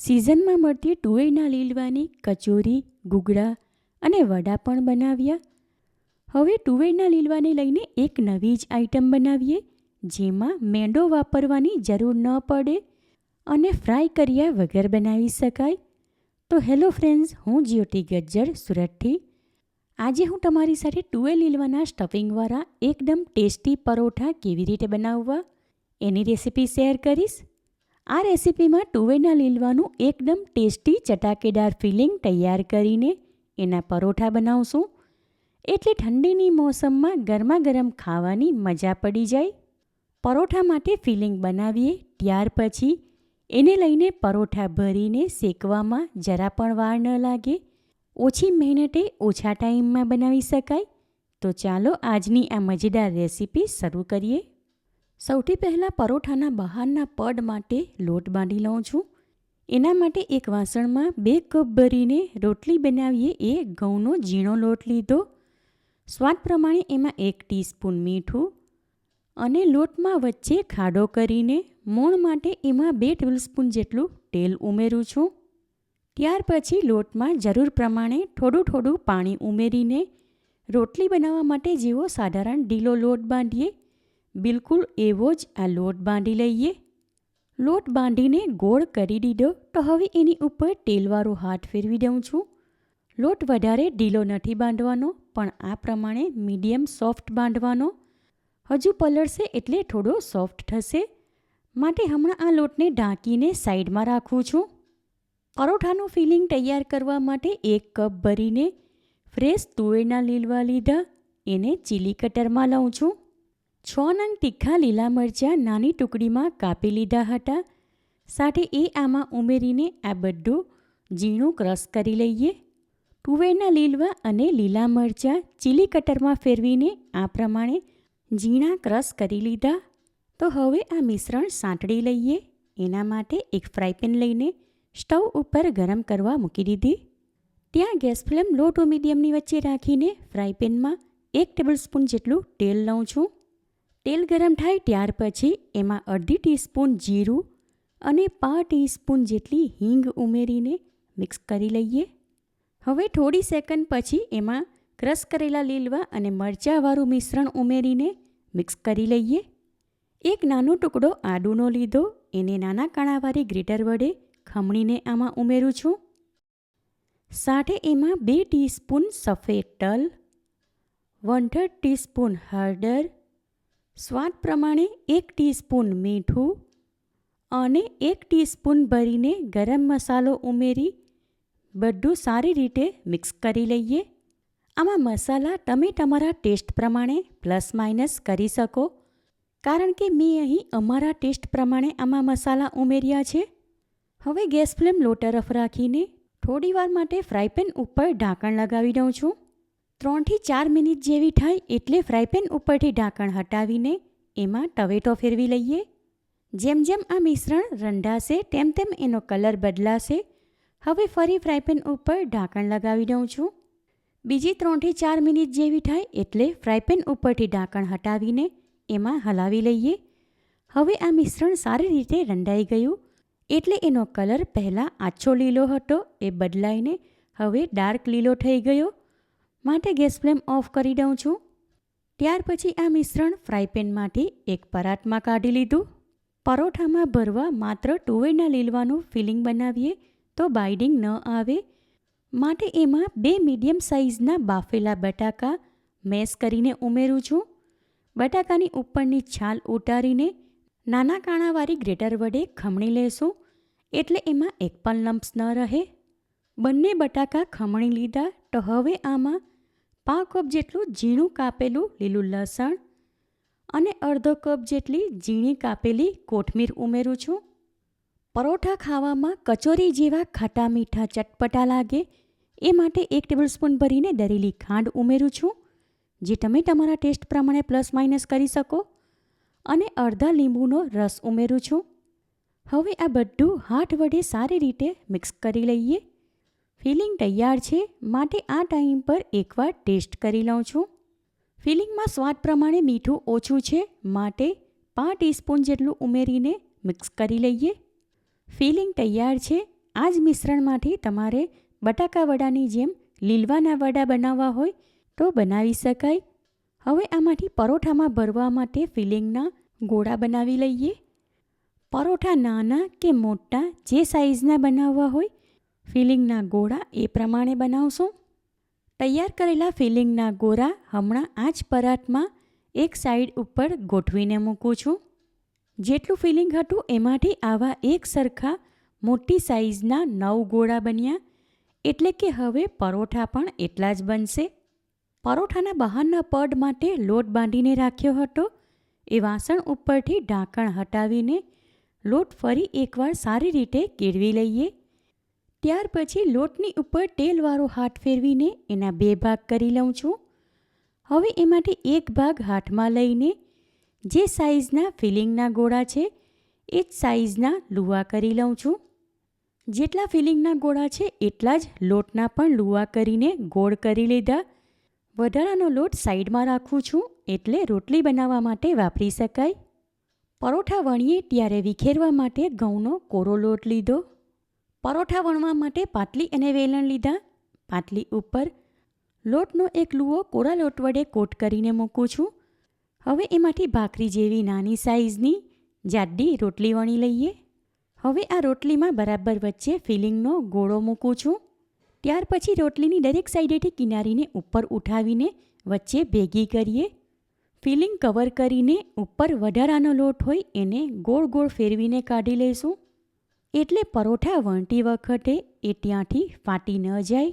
સિઝનમાં મળતી તુવેરના લીલવાની કચોરી, ગુગળા અને વડા પણ બનાવ્યા. હવે તુવેરના લીલવાને લઈને એક નવી જ આઈટમ બનાવીએ, જેમાં મેંદો વાપરવાની જરૂર ન પડે અને ફ્રાય કર્યા વગર બનાવી શકાય. તો હેલો ફ્રેન્ડ્સ, હું જ્યોતિ ગજ્જર, સુરતથી. આજે હું તમારી સાથે ટુએ લીલવાના સ્ટફિંગવાળા એકદમ ટેસ્ટી પરોઠા કેવી રીતે બનાવવા એની રેસિપી શેર કરીશ. આ રેસિપીમાં તુવેરના લીલવાનું એકદમ ટેસ્ટી ચટાકેદાર ફિલિંગ તૈયાર કરીને એના પરોઠા બનાવશું. એટલે ઠંડીની મોસમમાં ગરમા ગરમ ખાવાની મજા પડી જાય. પરોઠા માટે ફિલિંગ બનાવીએ ત્યાર પછી એને લઈને પરોઠા ભરીને શેકવામાં જરા પણ વાર ન લાગે. ઓછી મહેનતે ઓછા ટાઈમમાં બનાવી શકાય. તો ચાલો આજની આ મજેદાર રેસીપી શરૂ કરીએ. સૌથી પહેલાં પરોઠાના બહારના પડ માટે લોટ બાંધી લઉં છું. એના માટે એક વાસણમાં બે કપ ભરીને રોટલી બનાવીએ એ ઘઉંનો ઝીણો લોટ લીધો. સ્વાદ પ્રમાણે એમાં એક ટીસ્પૂન મીઠું અને લોટમાં વચ્ચે ખાડો કરીને મોણ માટે એમાં બે ટેબલસ્પૂન જેટલું તેલ ઉમેરું છું. ત્યાર પછી લોટમાં જરૂર પ્રમાણે થોડું થોડું પાણી ઉમેરીને રોટલી બનાવવા માટે જેવો સાધારણ ઢીલો લોટ બાંધીએ. બિલકુલ એવો જ આ લોટ બાંધી લઈએ. લોટ બાંધીને ગોળ કરી દીધો તો હવે એની ઉપર તેલવાળો હાથ ફેરવી દઉં છું. લોટ વધારે ઢીલો નથી બાંધવાનો, પણ આ પ્રમાણે મીડિયમ સોફ્ટ બાંધવાનો. હજુ પલળશે એટલે થોડો સોફ્ટ થશે. માટે હમણાં આ લોટને ઢાંકીને સાઈડમાં રાખું છું. પરોઠાનું ફિલિંગ તૈયાર કરવા માટે એક કપ ભરીને ફ્રેશ તુવેરના લીલવા લીધા. એને ચીલી કટરમાં લઉં છું. છ નંગ તીખા લીલા મરચાં નાની ટુકડીમાં કાપી લીધા હતા. સાથે એ આમાં ઉમેરીને આ બધું ઝીણું ક્રશ કરી લઈએ. તુવેરના લીલવા અને લીલા મરચાં ચીલી કટરમાં ફેરવીને આ પ્રમાણે ઝીણા ક્રશ કરી લીધા. તો હવે આ મિશ્રણ સાંતળી લઈએ. એના માટે એક ફ્રાયપેન લઈને સ્ટવ ઉપર ગરમ કરવા મૂકી દીધી. ત્યાં ગેસ ફ્લેમ લો ટુ મીડિયમની વચ્ચે રાખીને ફ્રાયપેનમાં એક ટેબલસ્પૂન જેટલું તેલ લઉં છું. તેલ ગરમ થાય ત્યાર પછી એમાં અડધી ટીસ્પૂન જીરું અને પા ટીસ્પૂન જેટલી હિંગ ઉમેરીને મિક્સ કરી લઈએ. હવે થોડી સેકન્ડ પછી એમાં ક્રશ કરેલા લીલવા અને મરચાંવાળું મિશ્રણ ઉમેરીને મિક્સ કરી લઈએ. એક નાનો ટુકડો આદુનો લીધો, એને નાના કાણાવાળી ગ્રેટર વડે ખમણીને આમાં ઉમેરું છું. સાથે એમાં બે ટીસ્પૂન સફેદ તલ વન થર્ડ ટીસ્પૂન હળદર સ્વાદ પ્રમાણે એક ટીસ્પૂન મીઠું અને એક ટીસ્પૂન ભરીને ગરમ મસાલો ઉમેરી બધું સારી રીતે મિક્સ કરી લઈએ. આમાં મસાલા તમે તમારા ટેસ્ટ પ્રમાણે પ્લસ માઇનસ કરી શકો. કારણ કે મેં અહીં અમારા ટેસ્ટ પ્રમાણે આમાં મસાલા ઉમેર્યા છે. હવે ગેસ ફ્લેમ લો તરફ રાખીને થોડીવાર માટે ફ્રાયપેન ઉપર ઢાંકણ લગાવી દઉં છું. ત્રણથી ચાર મિનિટ જેવી થાય એટલે ફ્રાયપેન ઉપરથી ઢાંકણ હટાવીને એમાં ટવેટો ફેરવી લઈએ. જેમ જેમ આ મિશ્રણ રંધાશે, તેમ તેમ એનો કલર બદલાશે. હવે ફરી ફ્રાયપેન ઉપર ઢાંકણ લગાવી દઉં છું. બીજી ત્રણથી ચાર મિનિટ જેવી થાય એટલે ફ્રાયપેન ઉપરથી ઢાંકણ હટાવીને એમાં હલાવી લઈએ. હવે આ મિશ્રણ સારી રીતે રંધાઈ ગયું, એટલે એનો કલર પહેલાં આછો લીલો હતો, એ બદલાઈને હવે ડાર્ક લીલો થઈ ગયો. માટે ગેસ ફ્લેમ ઓફ કરી દઉં છું. ત્યાર પછી આ મિશ્રણ ફ્રાયપેનમાંથી એક પરાતમાં કાઢી લીધું. પરોઠામાં ભરવા માત્ર તુવેરના લીલવાનું ફિલિંગ બનાવીએ તો બાઇડિંગ ન આવે. માટે એમાં બે મીડિયમ સાઇઝના બાફેલા બટાકા મેશ કરીને ઉમેરું છું. બટાકાની ઉપરની છાલ ઉતારીને નાના કાણાવાળી ગ્રેટર વડે ખમણી લેશું. એટલે એમાં એક પણ લમ્પ્સ ન રહે. બંને બટાકા ખમણી લીધા તો હવે આમાં પાંચ કપ જેટલું ઝીણું કાપેલું લીલું લસણ અને અડધો કપ જેટલી ઝીણી કાપેલી કોથમીર ઉમેરું છું. પરોઠા ખાવામાં કચોરી જેવા ખાટા મીઠા ચટપટા લાગે એ માટે એક ટેબલસ્પૂન ભરીને દરેલી ખાંડ ઉમેરું છું, જે તમે તમારા ટેસ્ટ પ્રમાણે પ્લસ માઇનસ કરી શકો અને અડધા લીંબુનો રસ ઉમેરું છું. હવે આ બધું હાથ વડે સારી રીતે મિક્સ કરી લઈએ. ફિલિંગ તૈયાર છે માટે આ ટાઈમ પર એકવાર ટેસ્ટ કરી લઉં છું. ફિલિંગમાં સ્વાદ પ્રમાણે મીઠું ઓછું છે માટે પાંચ ટીસ્પૂન જેટલું ઉમેરીને મિક્સ કરી લઈએ. ફિલિંગ તૈયાર છે આ જ મિશ્રણમાંથી તમારે બટાકા વડાની જેમ લીલવાના વડા બનાવવા હોય તો બનાવી શકાય. હવે આમાંથી પરોઠામાં ભરવા માટે ફિલિંગના ગોળા બનાવી લઈએ. પરોઠા નાના કે મોટા જે સાઇઝના બનાવવા હોય ફિલિંગના ગોળા એ પ્રમાણે બનાવશું. તૈયાર કરેલા ફિલિંગના ગોળા હમણાં આ જ પરાઠમાં એક સાઈડ ઉપર ગોઠવીને મૂકું છું. જેટલું ફિલિંગ હતું એમાંથી આવા એક સરખા મોટી સાઇઝના નવ ગોળા બન્યા. એટલે કે હવે પરોઠા પણ એટલા જ બનશે. પરોઠાના બહારના પડ માટે લોટ બાંધીને રાખ્યો હતો. એ વાસણ ઉપરથી ઢાંકણ હટાવીને લોટ ફરી એકવાર સારી રીતે કેળવી લઈએ. ત્યાર પછી લોટની ઉપર તેલવાળો હાથ ફેરવીને એના બે ભાગ કરી લઉં છું. હવે એમાંથી એક ભાગ હાથમાં લઈને જે સાઇઝના ફિલિંગના ગોળા છે, એ જ સાઇઝના લુવા કરી લઉં છું. જેટલા ફિલિંગના ગોળા છે, એટલા જ લોટના પણ લુવા કરીને ગોળ કરી લીધા. વધારાનો લોટ સાઈડમાં રાખું છું, એટલે રોટલી બનાવવા માટે વાપરી શકાય. પરોઠા વણીએ ત્યારે વિખેરવા માટે ઘઉંનો કોરો લોટ લીધો. પરોઠા વણવા માટે પાટલી અને વેલણ લીધા. પાટલી ઉપર લોટનો એક લુઓ કોરા લોટ વડે કોટ કરીને મૂકું છું. હવે એમાંથી ભાખરી જેવી નાની સાઇઝની જાડી રોટલી વણી લઈએ. હવે આ રોટલીમાં બરાબર વચ્ચે ફિલિંગનો ગોળો મૂકું છું. ત્યાર પછી રોટલીની દરેક સાઈડેથી કિનારીને ઉપર ઉઠાવીને વચ્ચે ભેગી કરીએ. ફિલિંગ કવર કરીને ઉપર વધારાનો લોટ હોય એને ગોળ ગોળ ફેરવીને કાઢી લઈશું. એટલે પરોઠા વણતી વખતે એ ત્યાંથી ફાટી ન જાય.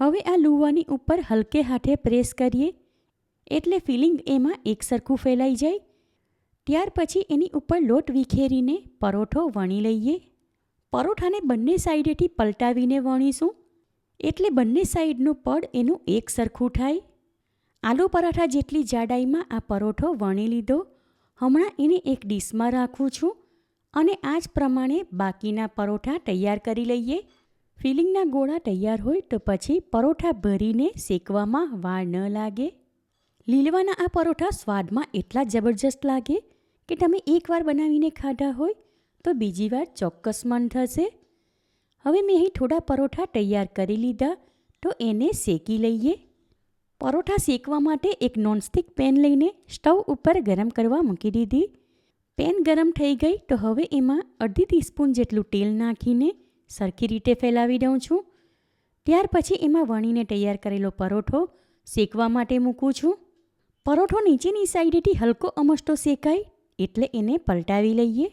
હવે આ લુવાની ઉપર હલકે હાથે પ્રેસ કરીએ, એટલે ફિલિંગ એમાં એકસરખું ફેલાઈ જાય. ત્યાર પછી એની ઉપર લોટ વિખેરીને પરોઠો વણી લઈએ. પરોઠાને બંને સાઈડેથી પલટાવીને વણીશું, એટલે બંને સાઈડનું પડ એનું એક સરખું થાય. આલુ પરાઠા જેટલી જાડાઈમાં આ પરોઠો વણી લીધો, હમણાં એને એક ડીશમાં રાખું છું. અને આ જ પ્રમાણે બાકીના પરોઠા તૈયાર કરી લઈએ. ફિલિંગના ગોળા તૈયાર હોય તો પછી પરોઠા ભરીને શેકવામાં વાર ન લાગે. લીલવાના આ પરોઠા સ્વાદમાં એટલા જબરજસ્ત લાગે કે તમે એકવાર બનાવીને ખાધા હોય તો બીજી વાર ચોક્કસ મન થશે. હવે મેં અહીં થોડા પરોઠા તૈયાર કરી લીધા તો એને શેકી લઈએ. પરોઠા શેકવા માટે એક નોનસ્ટિક પેન લઈને સ્ટવ ઉપર ગરમ કરવા મૂકી દીધી. પેન ગરમ થઈ ગઈ તો હવે એમાં અડધી ટીસ્પૂન જેટલું તેલ નાખીને સરખી રીતે ફેલાવી દઉં છું. ત્યાર પછી એમાં વણીને તૈયાર કરેલો પરોઠો શેકવા માટે મૂકું છું. પરોઠો નીચેની સાઈડેથી હલકો અમસ્તો શેકાય એટલે એને પલટાવી લઈએ.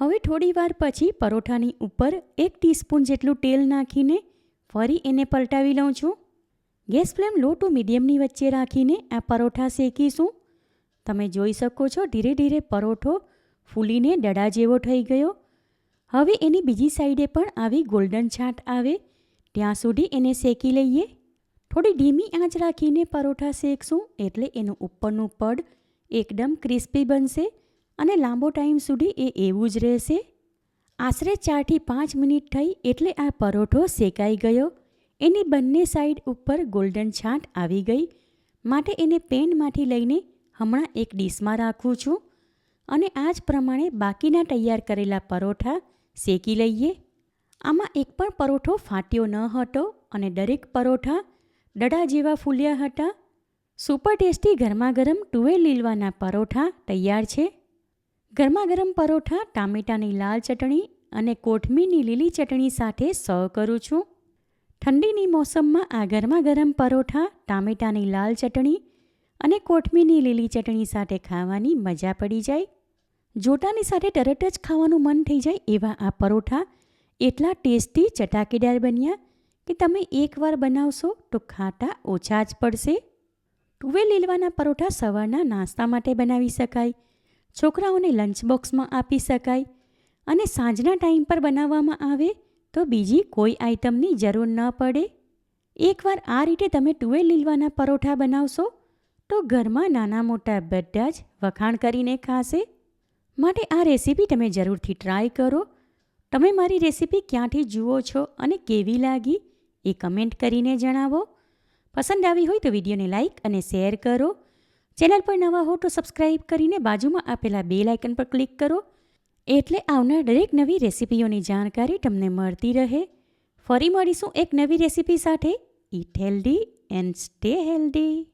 હવે થોડીવાર પછી પરોઠાની ઉપર એક ટીસ્પૂન જેટલું તેલ નાખીને ફરી એને પલટાવી લઉં છું. ગેસ ફ્લેમ લો ટુ મીડિયમની વચ્ચે રાખીને આ પરોઠા શેકીશું. તમે જોઈ શકો છો ધીરે ધીરે પરોઠો ફૂલીને દડા જેવો થઈ ગયો. હવે એની બીજી સાઈડે પણ આવી ગોલ્ડન છાંટ આવે. ત્યાં સુધી એને શેકી લઈએ. થોડી ધીમી આંચ રાખીને પરોઠા શેકશું એટલે એનું ઉપરનું પડ એકદમ ક્રિસ્પી બનશે અને લાંબો ટાઈમ સુધી એ એવું જ રહેશે. આશરે ચારથી પાંચ મિનિટ થઈ એટલે આ પરોઠો શેકાઈ ગયો. એની બંને સાઈડ ઉપર ગોલ્ડન છાંટ આવી ગઈ. માટે એને પેનમાંથી લઈને હમણાં એક ડીશમાં રાખું છું અને આ જ પ્રમાણે બાકીના તૈયાર કરેલા પરોઠા શેકી લઈએ. આમાં એક પણ પરોઠો ફાટ્યો ન હતો અને દરેક પરોઠા દડા જેવા ફૂલ્યા હતા. સુપર ટેસ્ટી ગરમા ગરમ ટુવેર લીલવાના પરોઠા તૈયાર છે. ગરમા ગરમ પરોઠા ટામેટાની લાલ ચટણી અને કોથમીરની લીલી ચટણી સાથે સર્વ કરું છું. ઠંડીની મોસમમાં આ ગરમા ગરમ પરોઠા ટામેટાની લાલ ચટણી અને કોથમીરની લીલી ચટણી સાથે ખાવાની મજા પડી જાય. જોટાની સાથે તરત જ ખાવાનું મન થઈ જાય એવા આ પરોઠા. એટલા ટેસ્ટી ચટાકેદાર બન્યા કે તમે એકવાર બનાવશો તો ખાટા ઓછા જ પડશે. ટુવે લીલવાના પરોઠા સવારના નાસ્તા માટે બનાવી શકાય. છોકરાઓને લંચ બોક્સમાં આપી શકાય. અને સાંજના ટાઈમ પર બનાવવામાં આવે તો બીજી કોઈ આઇટમની જરૂર ન પડે. એકવાર આ રીતે તમે ટુવે લીલવાના પરોઠા બનાવશો તો ઘરમાં નાના મોટા બધા જ વખાણ કરીને ખાશે? માટે આ રેસીપી તમે જરૂરથી ટ્રાય કરો. તમે મારી રેસીપી ક્યાંથી જુઓ છો અને કેવી લાગી એ કમેન્ટ કરીને જણાવો. પસંદ આવી હોય તો વિડીયોને લાઇક અને શેર કરો. ચેનલ પર નવા હો તો સબસ્ક્રાઈબ કરીને બાજુમાં આપેલા બે લાઇકન પર ક્લિક કરો. એટલે આવનાર દરેક નવી રેસીપીઓની જાણકારી તમને મળતી રહે. ફરી મળીશું એક નવી રેસીપી સાથે. Eat healthy and stay healthy